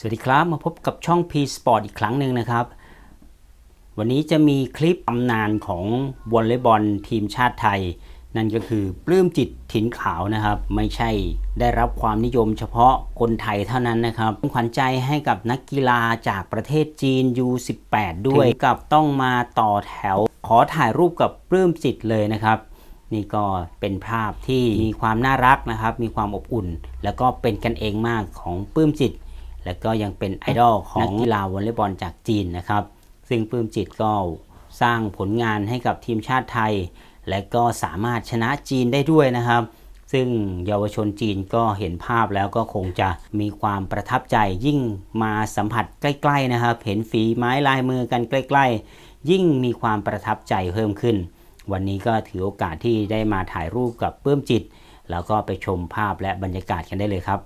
สวัสดีครับ มาพบกับช่อง P Sport อีกครั้งหนึ่งนะครับ วันนี้จะมีคลิปตำนานของวอลเลย์บอลทีมชาติไทย นั่นก็คือปลื้มจิตถิ่นขาวนะครับ ไม่ใช่ได้รับความนิยมเฉพาะคนไทยเท่านั้นนะครับเป็นขวัญใจให้กับนักกีฬาจากประเทศจีน U18 ด้วยกับต้องมาต่อแถว ขอถ่ายรูปกับปลื้มจิตเลยนะครับนี่ก็เป็นภาพที่มีความน่ารักนะครับ มีความอบอุ่น แล้วก็เป็นกันเองมากของปลื้มจิต และก็ยังเป็นไอดอลของนักกีฬาวอลเลย์บอลจากจีนนะครับ ซึ่งปลื้มจิตก็สร้างผลงานให้กับทีมชาติไทย และก็สามารถชนะจีนได้ด้วยนะครับ ซึ่งเยาวชนจีนก็เห็นภาพแล้วก็คงจะมีความประทับใจยิ่งมาสัมผัสใกล้ ๆนะครับ เห็นฝีไม้ลายมือกันใกล้ ๆ ยิ่งมีความประทับใจเพิ่มขึ้น วันนี้ก็ถือโอกาสที่ได้มาถ่ายรูปกับปลื้มจิต แล้วก็ไปชมภาพและบรรยากาศกันได้เลยครับ